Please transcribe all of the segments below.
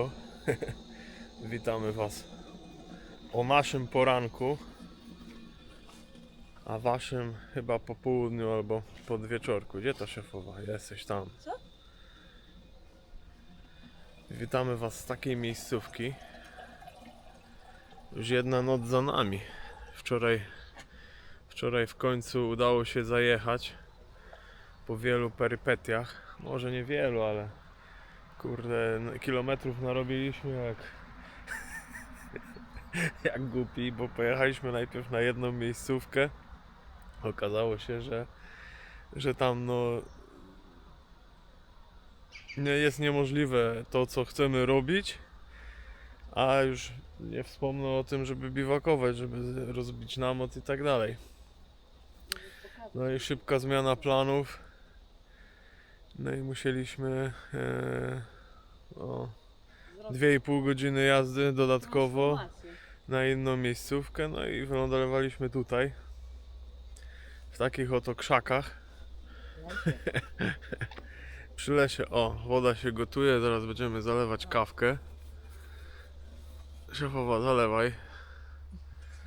Witamy was o naszym poranku. A waszym chyba po południu albo pod wieczorku. Gdzie ta szefowa? Jesteś tam. Co? Witamy was z takiej miejscówki. Już jedna noc za nami. Wczoraj Wczoraj w końcu udało się zajechać po wielu perypetiach. Może nie wielu, ale kurde, n- kilometrów narobiliśmy jak jak głupi, bo pojechaliśmy najpierw na jedną miejscówkę. Okazało się, że że tam no nie jest niemożliwe to co chcemy robić. A już nie wspomnę o tym, żeby biwakować, żeby rozbić namot i tak dalej. No i szybka zmiana planów. No i musieliśmy e, o, 2,5 godziny jazdy dodatkowo na inną miejscówkę. No i wylądowaliśmy tutaj. W takich oto krzakach. Przy lesie. O, woda się gotuje. Zaraz będziemy zalewać kawkę. Szefowa, zalewaj.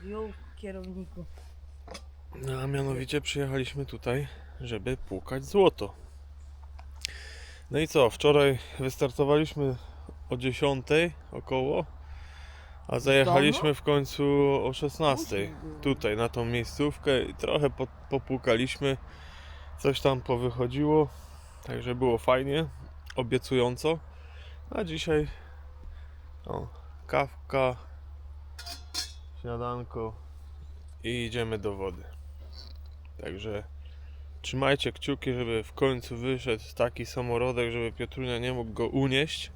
Ją kierowniku. No, a mianowicie przyjechaliśmy tutaj, żeby płukać złoto. No i co, wczoraj wystartowaliśmy o 10 około, a zajechaliśmy w końcu o 16 tutaj na tą miejscówkę i trochę po, popłukaliśmy. Coś tam powychodziło, także było fajnie, obiecująco. A dzisiaj o, kawka, śniadanko i idziemy do wody. Także trzymajcie kciuki, żeby w końcu wyszedł taki samorodek, żeby Piotrunia nie mógł go unieść.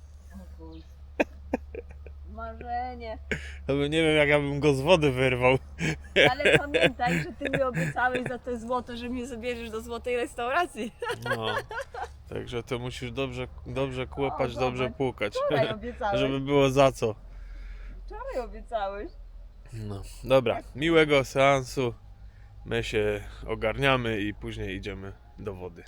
Marzenie. No bo nie wiem jak ja bym go z wody wyrwał. Ale pamiętaj, że ty mi obiecałeś za to złoto, że mnie zabierzesz do złotej restauracji. No. Także to musisz dobrze, dobrze kłopać, O, dobrze płukać. Wczoraj obiecałeś. Żeby było za co. Wczoraj obiecałeś. No. Dobra, miłego seansu. My się ogarniamy i później idziemy do wody.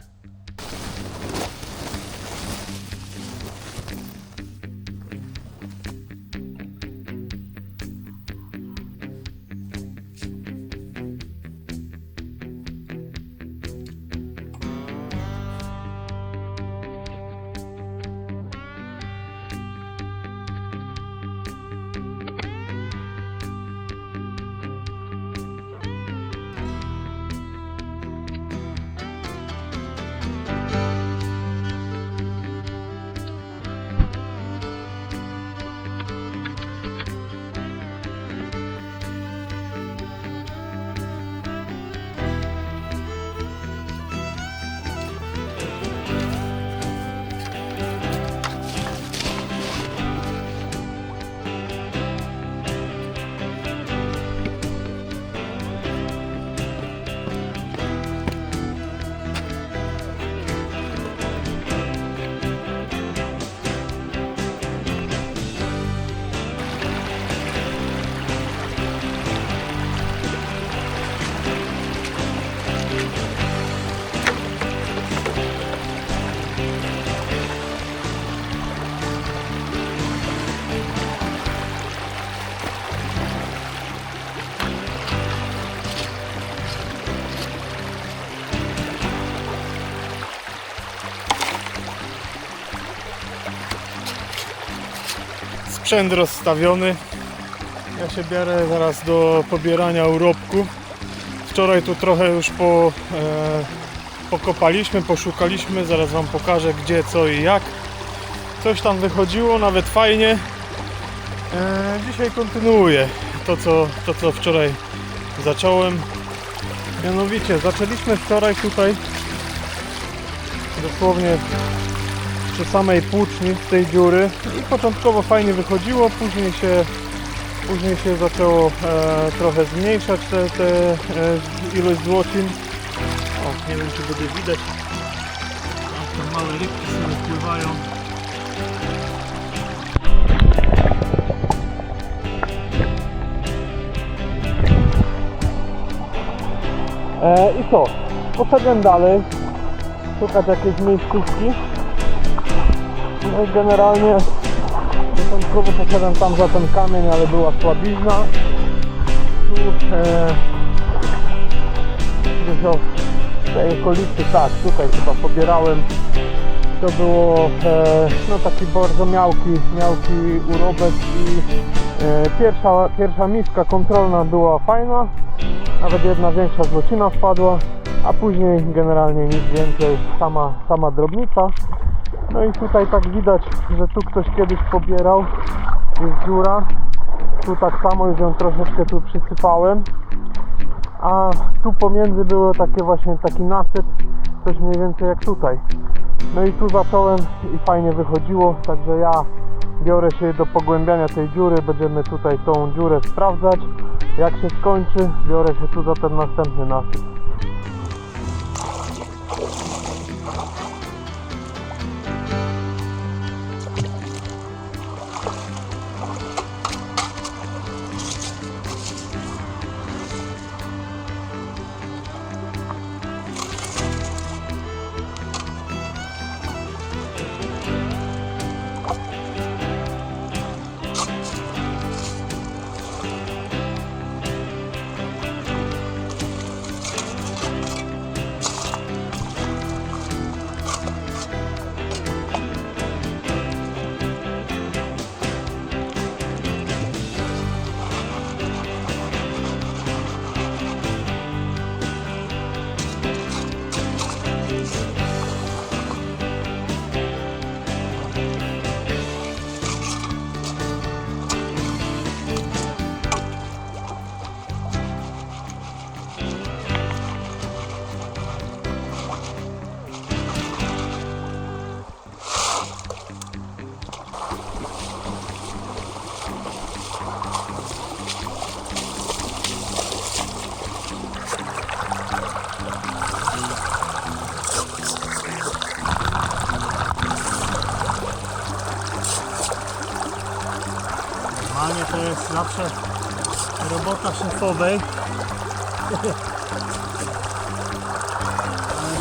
Sprzęt rozstawiony. Ja się biorę zaraz do pobierania urobku. Wczoraj tu trochę już po, e, pokopaliśmy, poszukaliśmy. Zaraz Wam pokażę gdzie, co i jak. Coś tam wychodziło, nawet fajnie. E, dzisiaj kontynuuję to co, to, co wczoraj zacząłem. Mianowicie, zaczęliśmy wczoraj tutaj dosłownie przy samej płuczni tej dziury i początkowo fajnie wychodziło, później się Później się zaczęło e, trochę zmniejszać te e, ilość złocin. O, nie wiem czy będzie widać. Tam te małe rybki sobie pływają. E, I co? Poszedłem dalej, szukać jakiejś miejscówki. No i generalnie początkowo poszedłem tam za ten kamień, ale była słabizna. Tu e, gdzieś w tej okolicy, tak, tutaj chyba pobierałem. To było e, no taki bardzo miałki, miałki urobek i e, pierwsza, pierwsza miska kontrolna była fajna, nawet jedna większa złocina wpadła, a później generalnie nic więcej, sama, sama drobnica. No i tutaj tak widać, że tu ktoś kiedyś pobierał, jest dziura, tu tak samo już ją troszeczkę tu przysypałem, a tu pomiędzy było takie właśnie taki nasyp, coś mniej więcej jak tutaj. No i tu zacząłem i fajnie wychodziło, także ja biorę się do pogłębiania tej dziury, będziemy tutaj tą dziurę sprawdzać. Jak się skończy, biorę się tu za ten następny nasyp. Zawsze robota szefowej.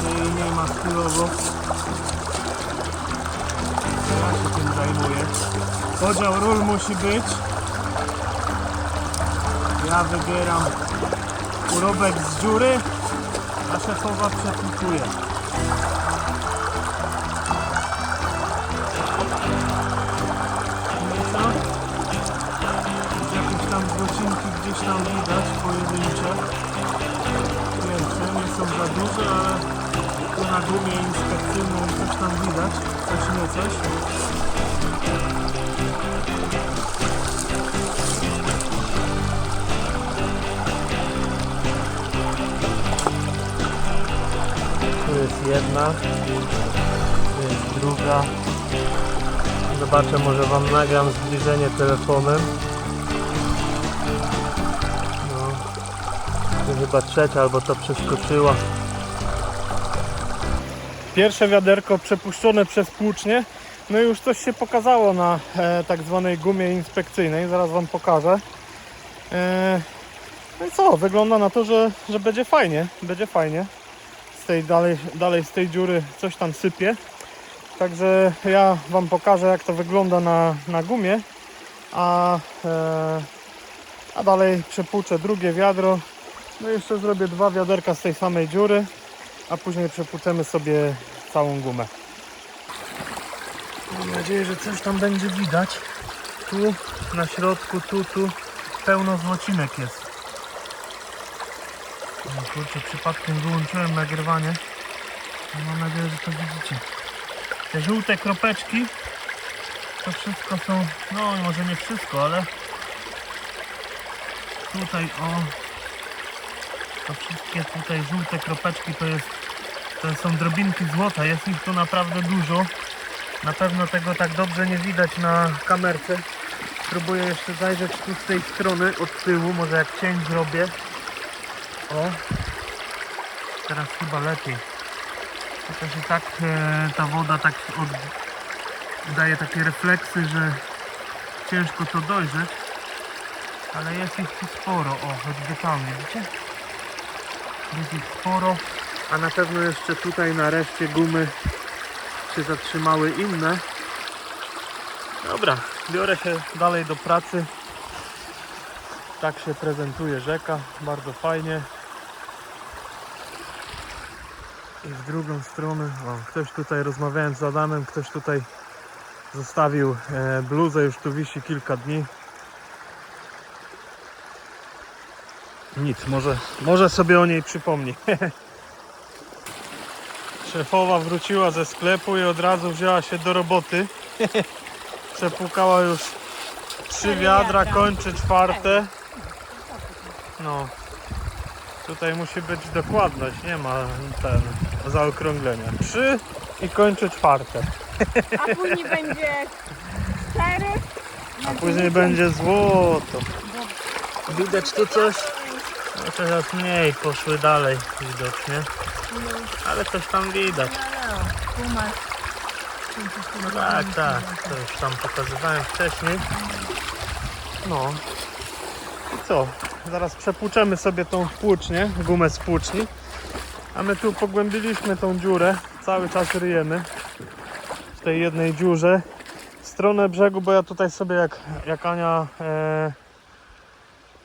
Ale jej nie ma chwilowo. Ja się tym zajmuję. Podział ról musi być. Ja wybieram urobek z dziury, a szefowa przeplikuje. Tam widać, pojedyncze. Większe, nie są za duże, ale tu na gumie inspekcyjnej coś tam widać, coś nie coś. Tu jest jedna, tu jest druga. Zobaczę, może Wam nagram zbliżenie telefonem. Chyba trzecia, albo to przeskoczyła. Pierwsze wiaderko przepuszczone przez płucznie. No i już coś się pokazało na e, tak zwanej gumie inspekcyjnej. Zaraz Wam pokażę. E, no i co? Wygląda na to, że, że będzie fajnie. Będzie fajnie. Z tej dalej, dalej z tej dziury coś tam sypie. Także ja Wam pokażę jak to wygląda na, na gumie, a, e, a dalej przepłuczę drugie wiadro. No jeszcze zrobię dwa wiaderka z tej samej dziury, a później przepłuczemy sobie całą gumę. Mam nadzieję, że coś tam będzie widać. Tu na środku, tu, tu pełno złocinek jest. No kurczę, przypadkiem wyłączyłem nagrywanie. Mam nadzieję, że to widzicie. Te żółte kropeczki to wszystko są, no może nie wszystko, ale tutaj o to wszystkie tutaj żółte kropeczki to jest to są drobinki złota, jest ich tu naprawdę dużo. Na pewno tego tak dobrze nie widać na kamerce, Spróbuję jeszcze zajrzeć tu z tej strony, od tyłu, może jak cień zrobię. O, teraz chyba lepiej. Chociaż i tak e, ta woda tak od, daje takie refleksy, że ciężko to dojrzeć. Ale jest ich tu sporo, o, choćby tam, widzicie? Jest ich sporo, a na pewno jeszcze tutaj na reszcie gumy się zatrzymały inne. Dobra, biorę się dalej do pracy. Tak się prezentuje rzeka, bardzo fajnie. I w drugą stronę, o, ktoś tutaj rozmawiałem z Adamem, ktoś tutaj zostawił e, bluzę, już tu wisi kilka dni. Nic, może, może sobie o niej przypomni. Szefowa wróciła ze sklepu i od razu wzięła się do roboty. Przepłukała już trzy wiadra. kończy czwarte. No. Tutaj musi być dokładność, nie ma ten zaokrąglenia. Trzy i kończy czwarte. A później będzie cztery. A później będzie złoto. Widać tu coś? No mniej poszły dalej widocznie. Ale coś tam widać. Tu masz. No tak, tak. To już tam pokazywałem wcześniej. No. I co? Zaraz przepłuczemy sobie tą płucznię, gumę z płuczni. A my tu pogłębiliśmy tą dziurę. Cały czas ryjemy w tej jednej dziurze. Stronę brzegu, bo ja tutaj sobie jak, jak Ania e,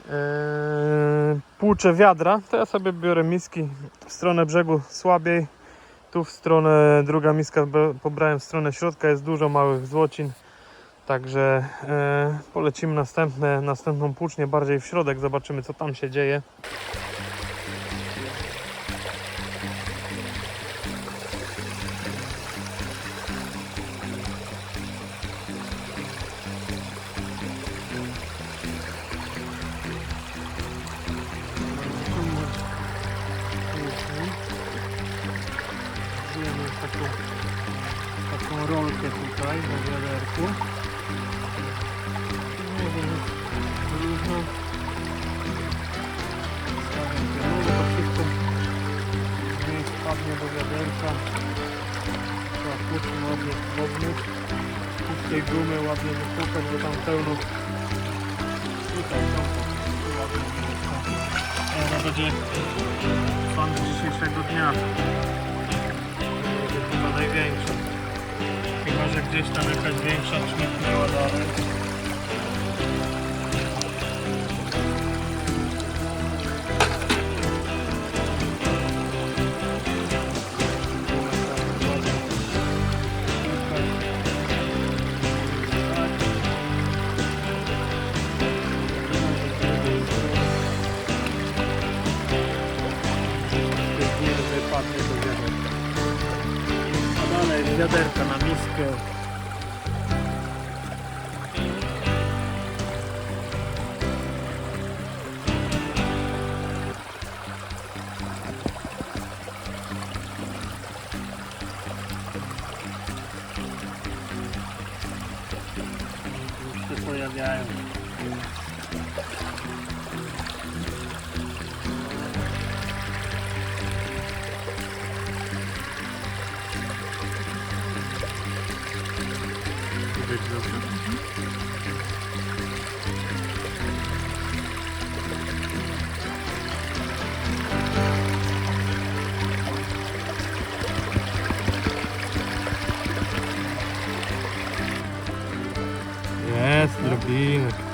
e, płuczę wiadra, to ja sobie biorę miski w stronę brzegu słabiej, tu w stronę, druga miska pobrałem w stronę środka, jest dużo małych złocin. Także e, polecimy następne, następną płucznię bardziej w środek, zobaczymy co tam się dzieje. Do wiaderka. Płuczkę ładnie wodnych. Z tej gumy ładnie wypłukać, bo tam pełno tutaj wypłukać. To będzie fan dzisiejszego dnia. Będzie chyba największa. Chyba, że gdzieś tam jakaś większa czmytnęła dalej. A dalej z wiaderka na miskę.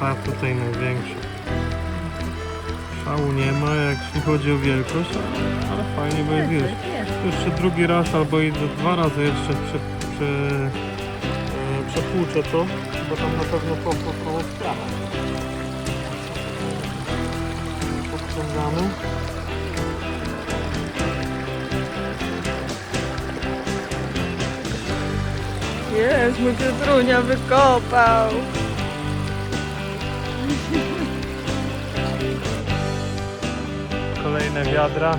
Ta tutaj największa. Szału nie ma, jeśli chodzi o wielkość, ale fajnie, bo jest już. Jeszcze drugi raz albo i dwa razy jeszcze prze, prze, e, przepłuczę to, bo tam na pewno po koło sprawa. Podciągamy. Jest, mój Piotrunia wykopał. Kolejne wiadra.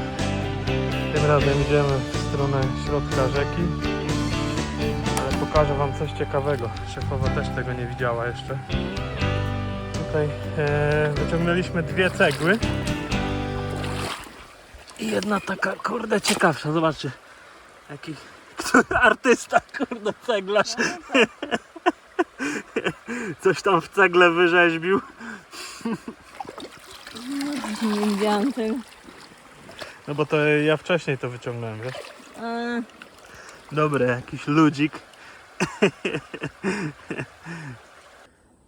Tym razem idziemy w stronę środka rzeki. Ale pokażę Wam coś ciekawego. Szefowa też tego nie widziała jeszcze. Tutaj e, wyciągnęliśmy dwie cegły. I jedna taka, kurde, ciekawsza. Zobaczcie. Jaki artysta, kurde, ceglarz. Coś tam w cegle wyrzeźbił. Nie widziałam tego. No bo to ja wcześniej to wyciągnąłem, wiesz? A, Dobry, jakiś ludzik.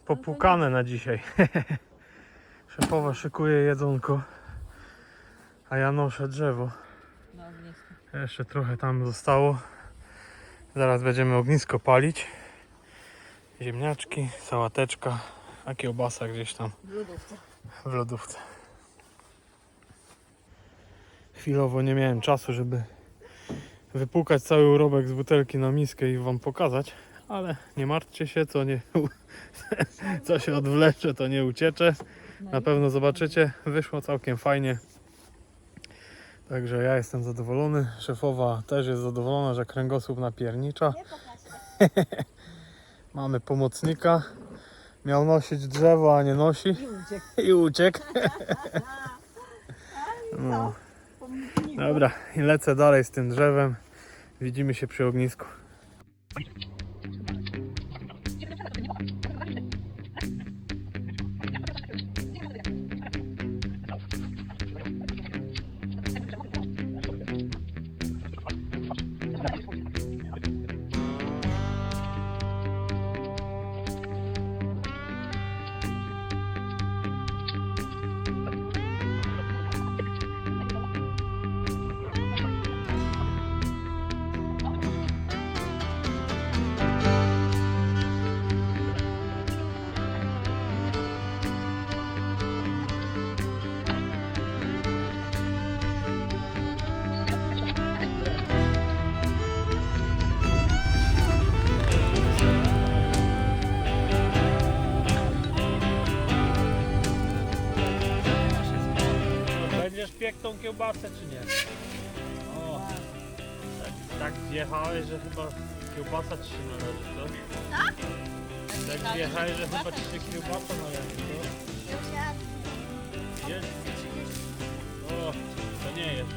Popłukane na dzisiaj. Szefowa szykuje jedzonko, a ja noszę drzewo. na ognisku. Jeszcze trochę tam zostało. Zaraz będziemy ognisko palić. Ziemniaczki, sałateczka, a kiełbasa gdzieś tam W lodówce. w lodówce. Chwilowo nie miałem czasu, żeby wypłukać cały urobek z butelki na miskę i wam pokazać, ale nie martwcie się, co nie co się odwlecze, to nie uciecze. Na pewno zobaczycie, wyszło całkiem fajnie. Także ja jestem zadowolony, szefowa też jest zadowolona, że kręgosłup napiernicza. Mamy pomocnika. Miał nosić drzewo, a nie nosi. I uciekł. Uciekł. No. Dobra, i lecę dalej z tym drzewem. Widzimy się przy ognisku. Kiełbasę czy nie? O, tak, tak wjechałeś, że chyba kiełbasa ci się należy, co? Tak? Tak wjechałeś, że chyba ci się kiełbasa należy, co? Jest? O, to nie jest.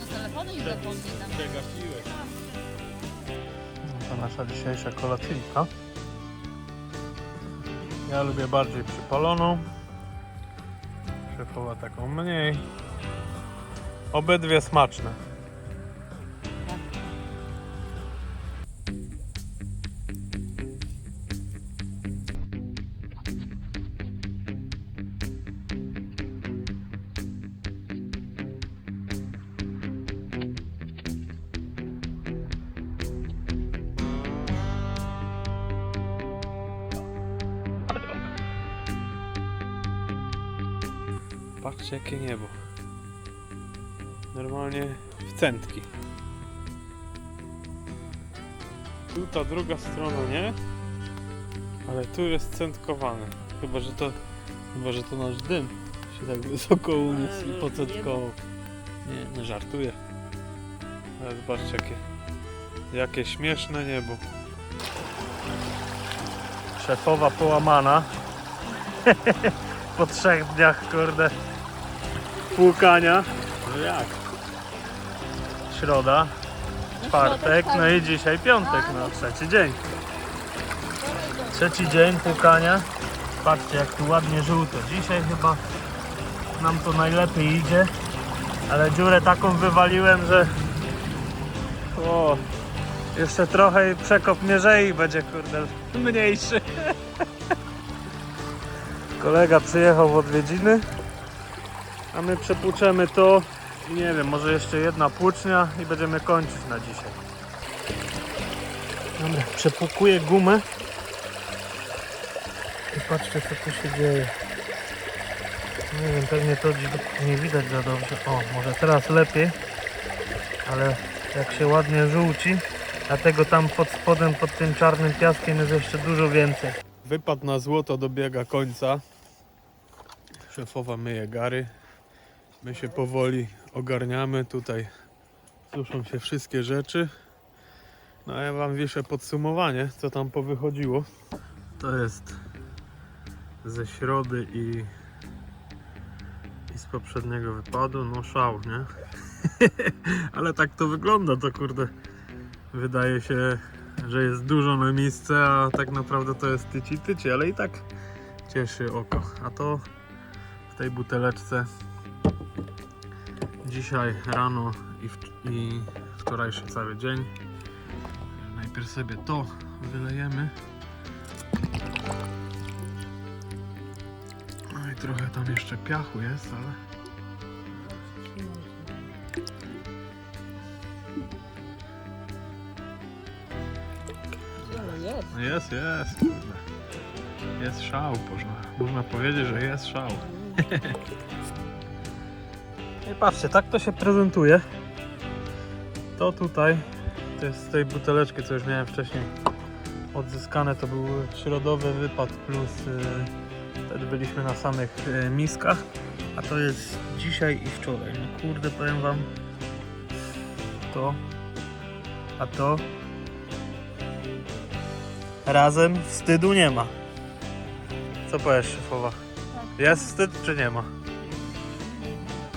To telefony już zapomnij tam. Przegasiłeś. To nasza dzisiejsza kolacyjka. Ja lubię bardziej przypaloną. Szefowa taką mniej. Obydwie smaczne. Patrzcie jakie niebo. Normalnie w centki. Tu ta druga strona nie, ale tu jest centkowane. Chyba, że to chyba, że to nasz dym się tak wysoko uniósł i pocentkował. Nie, no żartuję. Ale zobaczcie jakie, jakie śmieszne niebo. Szefowa połamana. po trzech dniach, kurde, płukania. No jak? Środa, czwartek, no i dzisiaj piątek, no trzeci dzień. Trzeci dzień płukania. Patrzcie jak tu ładnie żółto. Dzisiaj chyba nam to najlepiej idzie. Ale dziurę taką wywaliłem, że o, jeszcze trochę i przekop mierzei będzie kurde mniejszy. Kolega przyjechał w odwiedziny, a my przepłuczemy to i nie wiem, może jeszcze jedna płucznia i będziemy kończyć na dzisiaj. Dobra, przepłukuję gumę i patrzcie co tu się dzieje. Nie wiem, pewnie to nie widać za dobrze. O, może teraz lepiej, ale jak się ładnie żółci, dlatego tam pod spodem, pod tym czarnym piaskiem jest jeszcze dużo więcej. Wypad na złoto dobiega końca. Szefowa myje gary. My się powoli ogarniamy. Tutaj suszą się wszystkie rzeczy. No a ja wam wiszę podsumowanie, co tam powychodziło. To jest ze środy i, i z poprzedniego wypadu. No szał, nie? Ale tak to wygląda, to kurde. Wydaje się, że jest dużo na miejsce, a tak naprawdę to jest tyci tyci, ale i tak cieszy oko. A to w tej buteleczce dzisiaj rano i, w, i wczorajszy cały dzień. Najpierw sobie to wylejemy. No i trochę tam jeszcze piachu jest, ale no jest, jest. Jest szał, można, można powiedzieć, że jest szał. I patrzcie, tak to się prezentuje. To tutaj, to jest z tej buteleczki, co już miałem wcześniej odzyskane, to był środowy wypad plus y, wtedy byliśmy na samych y, miskach, a to jest dzisiaj i wczoraj. No kurde, powiem wam to, a to razem wstydu nie ma. Co powiesz, szefowa? Jest wstyd czy nie ma?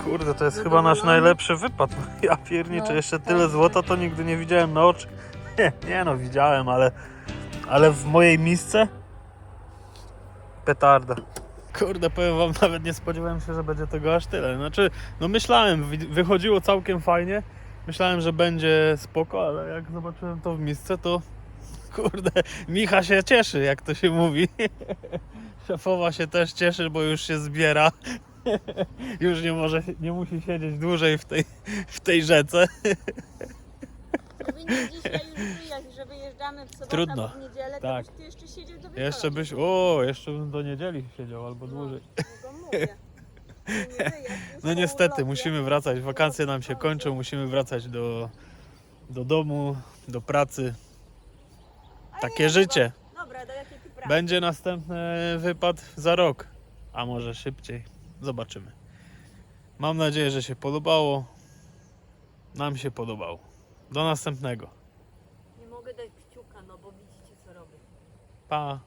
Kurde, to jest chyba nasz najlepszy wypad. Ja pierniczę, No, jeszcze tak, tyle tak. złota to nigdy nie widziałem na oczy. Nie, nie no, widziałem, ale, ale w mojej misce petarda. Kurde, powiem wam, nawet nie spodziewałem się, że będzie tego aż tyle. Znaczy, no myślałem, wychodziło całkiem fajnie. Myślałem, że będzie spoko, ale jak zobaczyłem to w misce, to kurde, Micha się cieszy, jak to się mówi. Szefowa się też cieszy, bo już się zbiera. Już nie może, nie musi siedzieć dłużej w tej, w tej rzece. Powinien dzisiaj już wyjechać, że wyjeżdżamy w sobotę Trudno. albo w niedzielę, Tak. to byś ty jeszcze siedział do wieczora. Jeszcze byś, o, jeszcze bym do niedzieli siedział albo dłużej. No, no to mówię. Nie wyjazd, jest No po niestety, urlopie. musimy wracać, wakacje nam się kończą, musimy wracać do, do domu, do pracy. A Takie nie, życie. Dobra, do jakiej ty pracy? Będzie następny wypad za rok, a może szybciej. Zobaczymy. Mam nadzieję, że się podobało. Nam się podobało. Do następnego. Nie mogę dać kciuka, no bo widzicie co robię. Pa.